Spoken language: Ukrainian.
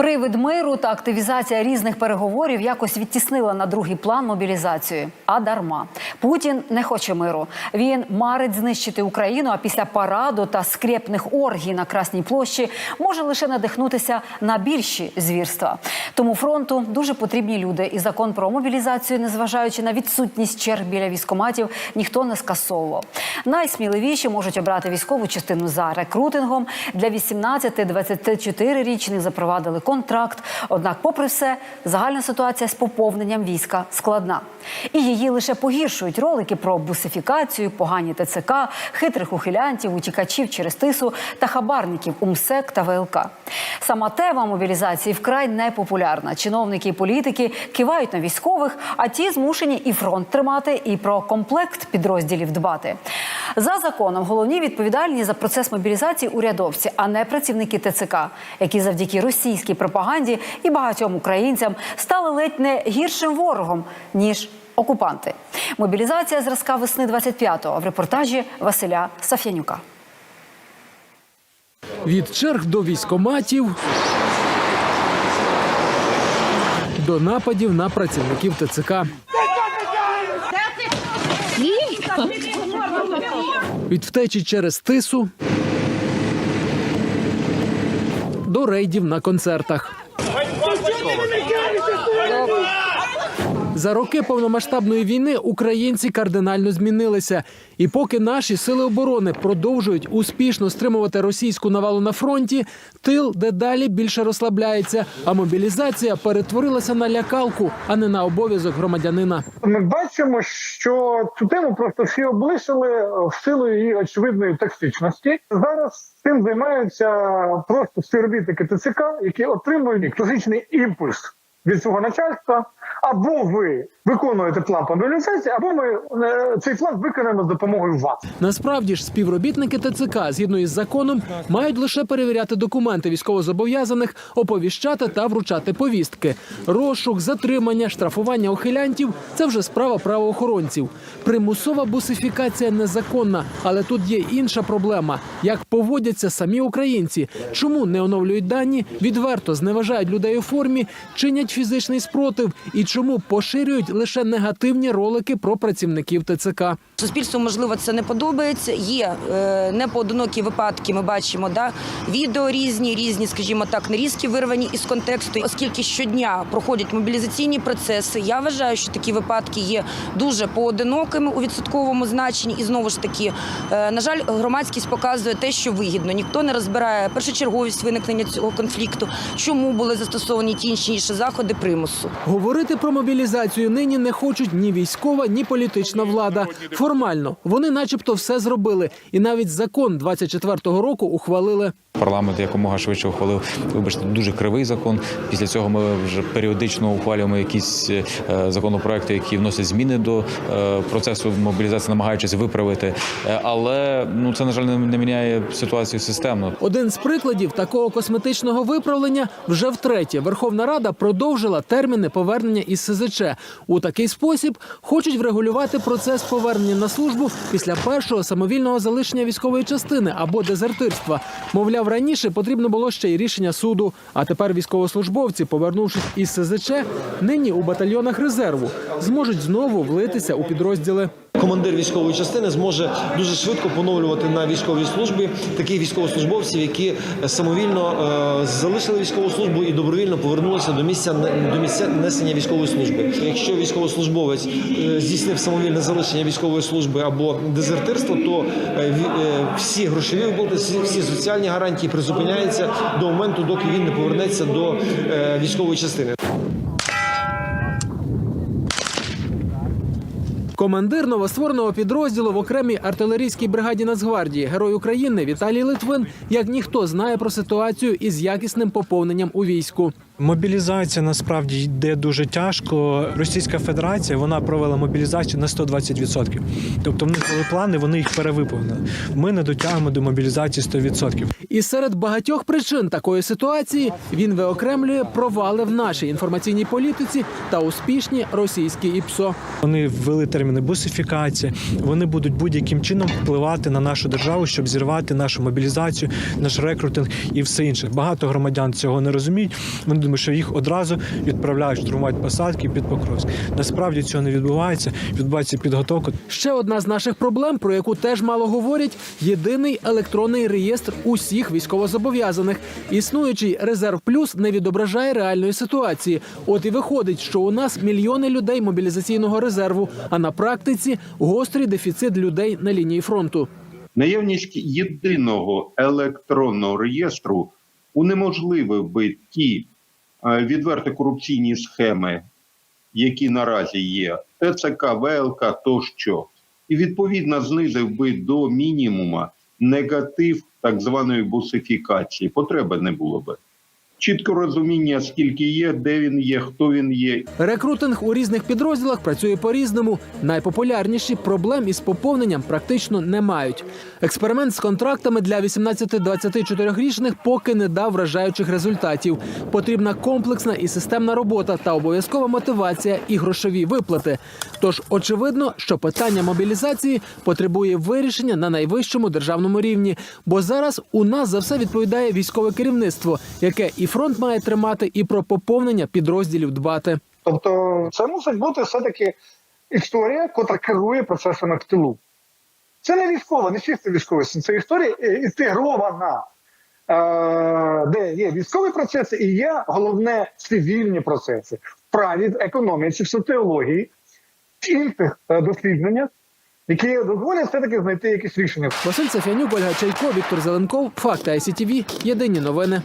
Привид миру та активізація різних переговорів якось відтіснила на другий план мобілізацію. А дарма Путін не хоче миру. Він марить знищити Україну. А після параду та скрепних оргій на Красній площі може лише надихнутися на більші звірства. Тому фронту дуже потрібні люди. І закон про мобілізацію, незважаючи на відсутність черг біля військоматів, ніхто не скасовував. Найсміливіші можуть обрати військову частину за рекрутингом. Для 18-24-річних запровадили контракт. Однак, попри все, загальна ситуація з поповненням війська складна. І її лише погіршують ролики про бусифікацію, погані ТЦК, хитрих ухилянтів, утікачів через тису та хабарників УМСЕК та ВЛК. Сама тема мобілізації вкрай непопулярна. Чиновники і політики кивають на військових, а ті змушені і фронт тримати, і про комплект підрозділів дбати. За законом головні відповідальні за процес мобілізації урядовці, а не працівники ТЦК, які завдяки російській пропаганді і багатьом українцям стали ледь не гіршим ворогом ніж окупанти. Мобілізація зразка весни 25-го в репортажі Василя Саф'янюка. Від черг до військоматів до нападів на працівників ТЦК. Від втечі через тису до рейдів на концертах. За роки повномасштабної війни українці кардинально змінилися. І поки наші сили оборони продовжують успішно стримувати російську навалу на фронті, тил дедалі більше розслабляється, а мобілізація перетворилася на лякалку, а не на обов'язок громадянина. Ми бачимо, що цю тему просто всі облишили в силу її очевидної токсичності. Зараз цим займаються просто співробітники ТЦК, які отримують токсичний імпульс від свого начальства. Або ви виконуєте план мобілізації, або ми е, цей план виконаємо з допомогою вас. Насправді ж співробітники ТЦК, згідно із законом, мають лише перевіряти документи військовозобов'язаних, оповіщати та вручати повістки. Розшук, затримання, штрафування ухилянтів це вже справа правоохоронців. Примусова бусифікація незаконна, але тут є інша проблема: як поводяться самі українці, чому не оновлюють дані, відверто зневажають людей у формі, чинять фізичний спротив і чому поширюють лише негативні ролики про працівників ТЦК. Суспільству можливо це не подобається. Є е, непоодинокі випадки. Ми бачимо да відео різні, різні, скажімо так, нарізки вирвані із контексту. Оскільки щодня проходять мобілізаційні процеси, я вважаю, що такі випадки є дуже поодинокими у відсотковому значенні. І знову ж таки, е, на жаль, громадськість показує те, що вигідно. Ніхто не розбирає першочерговість виникнення цього конфлікту, чому були застосовані ті інші заходи примусу. Говорити про мобілізацію нині не хочуть ні військова, ні політична влада. Формально вони, начебто, все зробили, і навіть закон 24-го року ухвалили. Парламент якомога швидше ухвалив, вибачте, дуже кривий закон. Після цього ми вже періодично ухвалюємо якісь е, законопроекти, які вносять зміни до е, процесу мобілізації, намагаючись виправити. Е, Але ну це на жаль не, міняє ситуацію системно. Один з прикладів такого косметичного виправлення вже втретє. Верховна Рада продовжила терміни повернення із СЗЧ. У такий спосіб хочуть врегулювати процес повернення на службу після першого самовільного залишення військової частини або дезертирства. Мовляв, раніше потрібно було ще й рішення суду. А тепер військовослужбовці, повернувшись із СЗЧ, нині у батальйонах резерву зможуть знову влитися у підрозділи. Командир військової частини зможе дуже швидко поновлювати на військовій службі таких військовослужбовців, які самовільно е, залишили військову службу і добровільно повернулися до місця до місця несення військової служби. Якщо військовослужбовець е, здійснив самовільне залишення військової служби або дезертирство, то е, всі грошові виплати, всі, соціальні гарантії призупиняються до моменту, доки він не повернеться до військової частини. Командир новоствореного підрозділу в окремій артилерійській бригаді Нацгвардії, герой України Віталій Литвин, як ніхто знає про ситуацію із якісним поповненням у війську. Мобілізація насправді йде дуже тяжко. Російська Федерація вона провела мобілізацію на 120%. Тобто в них були плани, вони їх перевиповнили. Ми не дотягуємо до мобілізації 100%. І серед багатьох причин такої ситуації він виокремлює провали в нашій інформаційній політиці та успішні російські ІПСО. Вони ввели терміни бусифікація. Вони будуть будь-яким чином впливати на нашу державу, щоб зірвати нашу мобілізацію, наш рекрутинг і все інше. Багато громадян цього не розуміють. Вони думають, що їх одразу відправляють штурмувати посадки під Покровськ. Насправді цього не відбувається. Відбувається підготовка. Ще одна з наших проблем, про яку теж мало говорять: єдиний електронний реєстр усіх військовозобов'язаних. Існуючий резерв плюс не відображає реальної ситуації. От і виходить, що у нас мільйони людей мобілізаційного резерву, а на практиці гострий дефіцит людей на лінії фронту. Наявність єдиного електронного реєстру унеможливив би ті відверто корупційні схеми, які наразі є, ТЦК, ВЛК тощо, і відповідно знизив би до мінімума негатив так званої бусифікації. Потреби не було би. Чітко розуміння, скільки є, де він є, хто він є Рекрутинг у різних підрозділах працює по-різному. Найпопулярніші проблем із поповненням практично не мають. Експеримент з контрактами для 18-24-річних поки не дав вражаючих результатів. Потрібна комплексна і системна робота та обов'язкова мотивація і грошові виплати. Тож очевидно, що питання мобілізації потребує вирішення на найвищому державному рівні. Бо зараз у нас за все відповідає військове керівництво, яке і фронт має тримати, і про поповнення підрозділів дбати. Тобто, це мусить бути все-таки історія, котра керує процесами в тилу. Це не військова, не чисто військова, це історія е, інтегрована, е, де є військові процеси і є головне цивільні процеси в праві, в економіці, в соціології, в інших е, дослідженнях, які дозволять все-таки знайти якісь рішення. Василь Сафянюк, Ольга Чайко, Віктор Зеленков. Факти ICTV. Єдині новини.